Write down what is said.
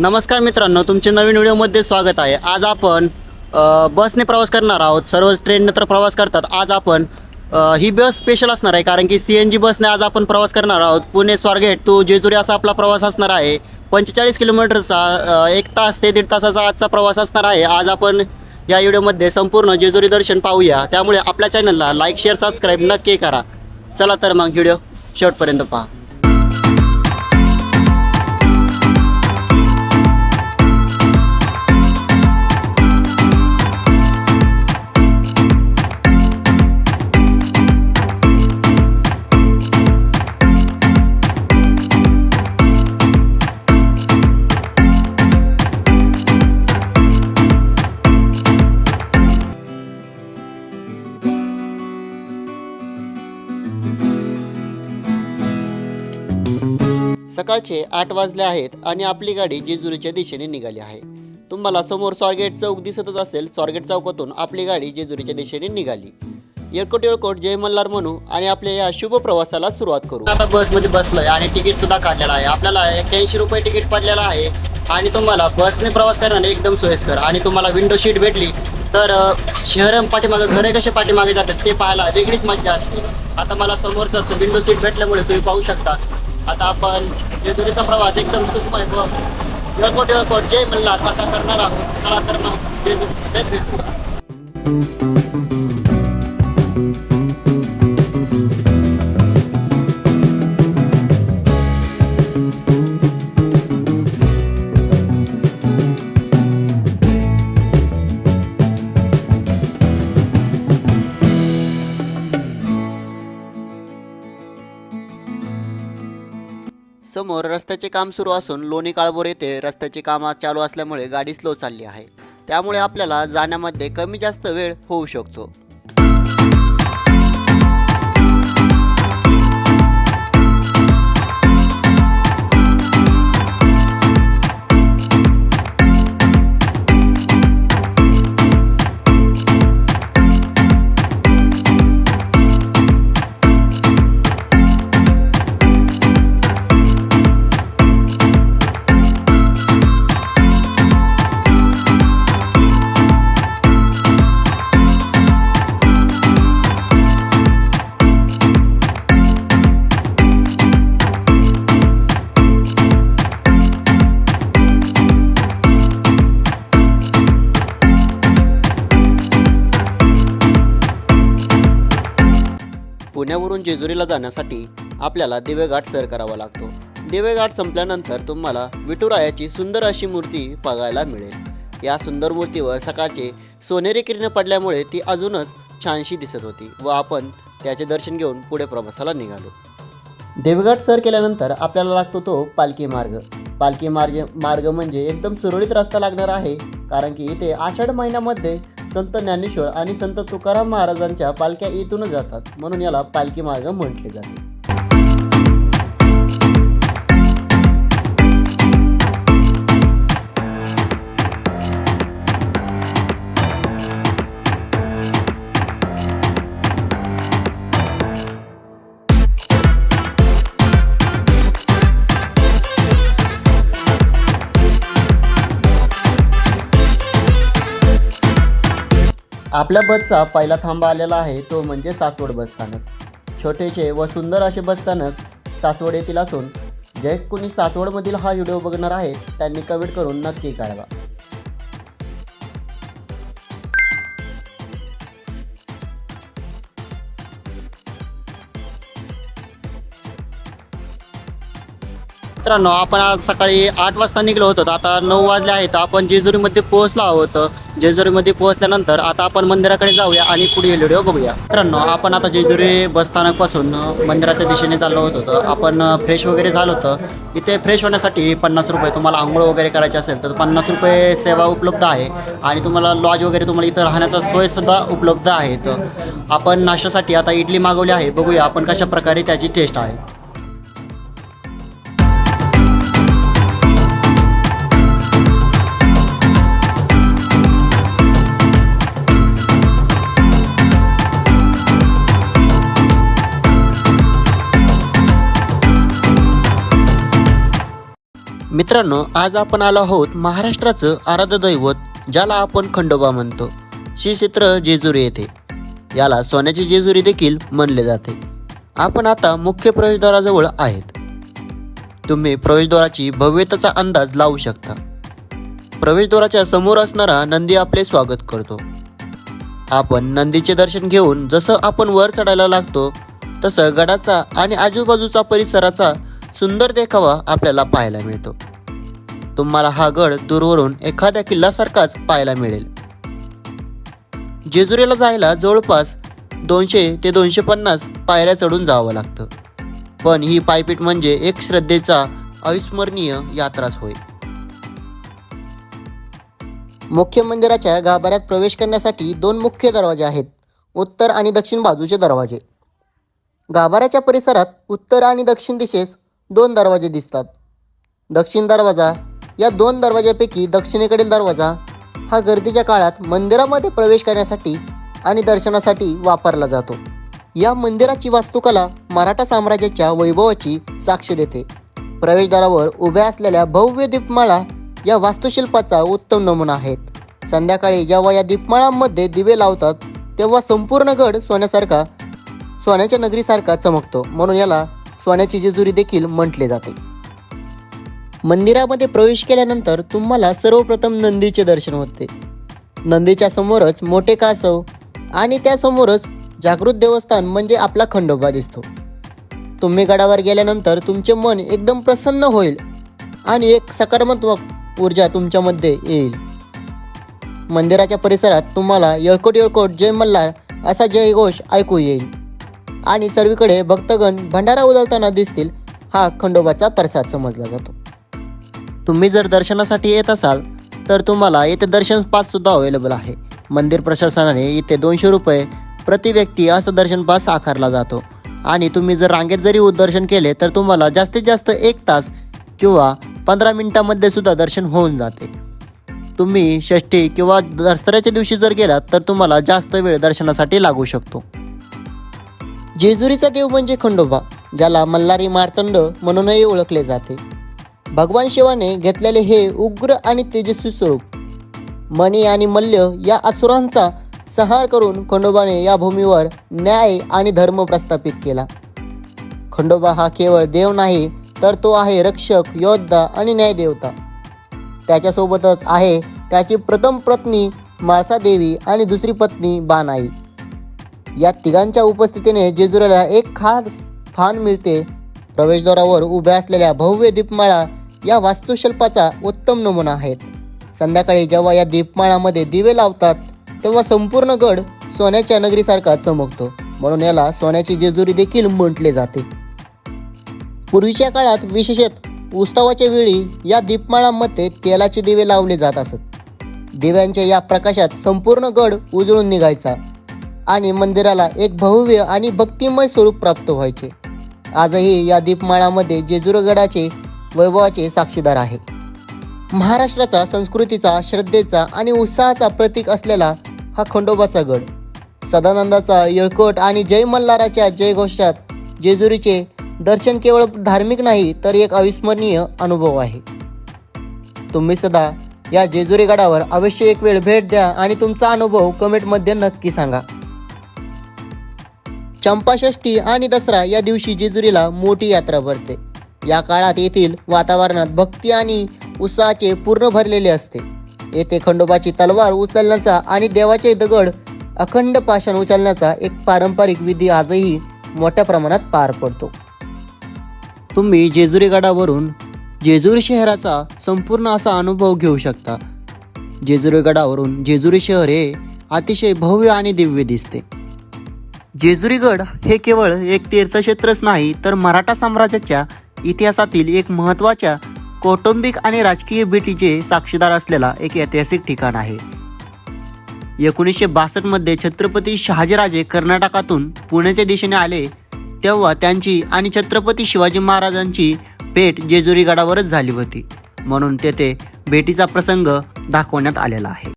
नमस्कार मित्रांनो तुमच्या नवीन व्हिडिओमध्ये स्वागत आहे. आज आपण बसने प्रवास करणार आहोत. सर्व ट्रेनने तर प्रवास करतात. आज आपण ही बस स्पेशल असणार आहे कारण की सी एन जी बसने आज आपण प्रवास करणार आहोत. पुणे स्वारगेट टू जेजुरी असा आपला प्रवास असणार आहे. पंचेचाळीस किलोमीटरचा एक तास ते दीड तासाचा आजचा प्रवास असणार आहे. आज आपण या व्हिडिओमध्ये संपूर्ण जेजुरी दर्शन पाहूया. त्यामुळे आपल्या चॅनलला लाईक शेअर सबस्क्राईब नक्की करा. चला तर मग व्हिडिओ शेवटपर्यंत पहा. सकाळचे आठ वाजले आहेत आणि आपली गाडी जेजुरीच्या दिशेने निघाली आहे. तुम्हाला समोर स्वारगेट चौक दिसतच असेल स्वारगेट चौकातून आपली गाडी जेजुरीच्या दिशेने निघाली. येळकोट येळकोट जय मल्हार म्हणू आणि आपल्या या शुभ प्रवासाला सुरुवात करू. आता बसमध्ये बसलोय आणि तिकीट सुद्धा काढलेलं आहे. आपल्याला एक्क्याऐंशी रुपये तिकीट पडलेलं आहे आणि तुम्हाला बसने प्रवास करण्याने एकदम सोयीस्कर. आणि तुम्हाला विंडो सीट भेटली तर शहर पाठीमागे घरे कसे पाठीमागे जातात ते पाहायला वेगळीच मजा असते. आता मला समोरच विंडो सीट भेटल्यामुळे तुम्ही पाहू शकता. आता आपण जेजुरीचा प्रवास एकदम सुखमय व येळकोट येळकोट जय मल्हार कसा करणार आहोत? चला तर मग जेजुरी. भेटू समोर रस्त्याचे काम सुरू असून लोणी काळभोर येथे रस्त्याचे काम चालू असल्यामुळे गाडी स्लो चालली आहे. त्यामुळे आपल्याला जाण्यामध्ये कमी जास्त वेळ होऊ शकतो. पुण्यावरून जेजुरीला जाण्यासाठी आपल्याला दिवेघाट सर करावा लागतो. दिवेघाट संपल्यानंतर तुम्हाला विठुरायाची सुंदर अशी मूर्ती बघायला मिळेल. या सुंदर मूर्तीवर सकाळचे सोनेरी किरण पडल्यामुळे ती अजूनच छानशी दिसत होती व आपण त्याचे दर्शन घेऊन पुढे प्रवासाला निघालो. देवघाट सर केल्यानंतर आपल्याला लागतो तो पालखी मार्ग. पालखी मार्ग मार्ग म्हणजे एकदम सुरळीत रस्ता लागणार आहे कारण की इथे आषाढ महिन्यामध्ये संत ज्ञानेश्वर आणि संत तुकाराम महाराजांच्या पालख्या इथूनच जातात. म्हणून याला पालखी मार्ग म्हटले जाते. आपल्या बसचा पहिला थांबा आलेला आहे तो म्हणजे सासवड बसस्थानक छोटेसे व सुंदर असे बसस्थानक सासवड येथील असून जे कोणी सासवडमधील हा व्हिडिओ बघणार आहे त्यांनी कमेंट करून नक्की कळवा. मित्रांनो आपण आज सकाळी आठ वाजता निघलो होतो आता नऊ वाजले आहेत. आपण जेजुरीमध्ये पोहोचलो आहोत. जेजुरीमध्ये पोहोचल्यानंतर आता आपण मंदिराकडे जाऊया आणि पुढील व्हिडिओ बघूया. मित्रांनो आपण आता जेजुरी बसस्थानकपासून मंदिराच्या दिशेने चाललो होतो तर आपण फ्रेश वगैरे झालो होतं. इथे फ्रेश होण्यासाठी पन्नास रुपये तुम्हाला आंघोळ वगैरे करायची असेल तर पन्नास रुपये सेवा उपलब्ध आहे. आणि तुम्हाला लॉज वगैरे तुम्हाला इथं राहण्याचा सोयसुद्धा उपलब्ध आहे तर आपण नाश्त्यासाठी आता इडली मागवली आहे बघूया आपण कशा प्रकारे त्याची टेस्ट आहे. मित्रांनो आज आपण आलो आहोत महाराष्ट्राचं आराध्य दैवत ज्याला आपण खंडोबा म्हणतो. श्री क्षेत्र जेजुरी येथे. याला सोन्याची जेजुरी देखील म्हणले जाते. आपण आता मुख्य प्रवेशद्वाराजवळ आहेत. तुम्ही प्रवेशद्वाराची भव्यतेचा अंदाज लावू शकता. प्रवेशद्वाराच्या समोर असणारा नंदी आपले स्वागत करतो. आपण नंदीचे दर्शन घेऊन जसं आपण वर चढायला लागतो तसं गडाचा आणि आजूबाजूचा परिसराचा सुंदर देखावा आपल्याला पाहायला मिळतो. तुम्हाला हा गड दूरवरून एखाद्या किल्ल्यासारखाच पाहायला मिळेल. जेजुरीला जायला जवळपास दोनशे ते दोनशे पन्नास पायऱ्या चढून जावं लागतं. पण ही पायपीट म्हणजे एक श्रद्धेचा अविस्मरणीय यात्राच होय. मुख्य मंदिराच्या गाभाऱ्यात प्रवेश करण्यासाठी दोन मुख्य दरवाजे आहेत उत्तर आणि दक्षिण बाजूचे दरवाजे. गाभाऱ्याच्या परिसरात उत्तर आणि दक्षिण दिशेस दोन दरवाजे दिसतात. दक्षिण दरवाजा या दोन दरवाजापैकी दक्षिणेकडील दरवाजा हा गर्दीच्या काळात मंदिरामध्ये प्रवेश करण्यासाठी आणि दर्शनासाठी वापरला जातो. या मंदिराची वास्तुकला मराठा साम्राज्याच्या वैभवाची साक्ष देते. प्रवेशद्वारावर उभ्या असलेल्या भव्य दीपमाळा या वास्तुशिल्पाचा उत्तम नमुना आहेत. संध्याकाळी जेव्हा या दीपमाळांमध्ये दिवे लावतात तेव्हा संपूर्ण गड सोन्यासारखा सोन्याच्या नगरीसारखा चमकतो. म्हणून याला सोन्याची जेजुरी देखील म्हटले जाते. मंदिरामध्ये प्रवेश केल्यानंतर तुम्हाला सर्वप्रथम नंदीचे दर्शन होते. नंदीच्या समोरच मोठे कासव आणि त्यासमोरच जागृत देवस्थान म्हणजे आपला खंडोबा दिसतो. तुम्ही गडावर गेल्यानंतर तुमचे मन एकदम प्रसन्न होईल आणि एक सकारात्मक ऊर्जा तुमच्यामध्ये येईल. मंदिराच्या परिसरात तुम्हाला येळकोट येळकोट जय मल्हार असा जयघोष ऐकू येईल. आणि सर्वीकडे भक्तगण भंडारा उधळताना दिसतील हा खंडोबाचा प्रसाद समजला जातो. तुम्ही जर दर्शनासाठी येत असाल तर तुम्हाला येथे दर्शन पास सुद्धा अवेलेबल आहे. मंदिर प्रशासनाने इथे दोनशे रुपये प्रति व्यक्ती असं दर्शन पास आकारला जातो. आणि तुम्ही जर रांगेत जरी दर्शन केले तर तुम्हाला जास्तीत जास्त एक तास किंवा पंधरा मिनिटामध्ये सुद्धा दर्शन होऊन जाते. तुम्ही षष्ठी किंवा दसऱ्याच्या दिवशी जर गेलात तर तुम्हाला जास्त वेळ दर्शनासाठी लागू शकतो. जेजुरीचा देव म्हणजे खंडोबा ज्याला मल्हारी मार्तंड म्हणूनही ओळखले जाते. भगवान शिवाने घेतलेले हे उग्र आणि तेजस्वी स्वरूप. मणी आणि मल्ल या असुरांचा संहार करून खंडोबाने या भूमीवर न्याय आणि धर्म प्रस्थापित केला. खंडोबा हा केवळ देव नाही तर तो आहे रक्षक योद्धा आणि न्यायदेवता. त्याच्यासोबतच आहे त्याची प्रथम पत्नी माळसा आणि दुसरी पत्नी बानाई. या तिघांच्या उपस्थितीने जेजुरीला एक खास स्थान मिळते. प्रवेशद्वारावर उभ्या असलेल्या भव्य दीपमाळा या वास्तुशिल्पाचा उत्तम नमुना आहेत संध्याकाळी जेव्हा या दीपमाळामध्ये दिवे लावतात तेव्हा संपूर्ण गड सोन्याच्या नगरीसारखा चमकतो. म्हणून याला सोन्याची जेजुरी देखील म्हटले जाते. पूर्वीच्या काळात विशेषत उत्सवाच्या वेळी या दीपमाळांमध्ये तेलाचे दिवे लावले जात असत. दिव्यांच्या या प्रकाशात संपूर्ण गड उजळून निघायचा. आणि मंदिराला एक भव्य आणि भक्तिमय स्वरूप प्राप्त व्हायचे. आजही या दीपमाळामध्ये जेजुरगडाचे वैभवाचे साक्षीदार आहे. महाराष्ट्राचा संस्कृतीचा श्रद्धेचा आणि उत्साहाचा प्रतीक असलेला हा खंडोबाचा गड. सदानंदाचा येळकोट आणि जय मल्हाराच्या जयघोषात जेजुरीचे दर्शन केवळ धार्मिक नाही तर एक अविस्मरणीय अनुभव आहे. तुम्ही सदा या जेजुरी गडावर अवश्य एक वेळ भेट द्या आणि तुमचा अनुभव कमेंटमध्ये नक्की सांगा. चंपाषष्ठी आणि दसरा या दिवशी जेजुरीला मोठी यात्रा भरते. या काळात येथील वातावरणात भक्ती आणि उत्साहाचे पूर्ण भरलेले असते. येथे खंडोबाची तलवार उचलण्याचा आणि देवाचे दगड अखंड पाषाण उचलण्याचा एक पारंपरिक विधी आजही मोठ्या प्रमाणात पार पडतो. तुम्ही जेजुरी गडावरून जेजुरी शहराचा संपूर्ण असा अनुभव घेऊ शकता. जेजुरी गडावरून जेजुरी शहर हे अतिशय भव्य आणि दिव्य दिसते. जेजुरीगड हे केवळ एक तीर्थक्षेत्रच नाही तर मराठा साम्राज्याच्या इतिहासातील एक महत्त्वाच्या कौटुंबिक आणि राजकीय भेटीचे साक्षीदार असलेला एक ऐतिहासिक ठिकाण आहे. एकोणीसशे बासष्टमध्ये छत्रपती शहाजीराजे कर्नाटकातून पुण्याच्या दिशेने आले तेव्हा त्यांची आणि छत्रपती शिवाजी महाराजांची भेट जेजुरी गडावरच झाली होती. म्हणून तेथे भेटीचा प्रसंग दाखवण्यात आलेला आहे.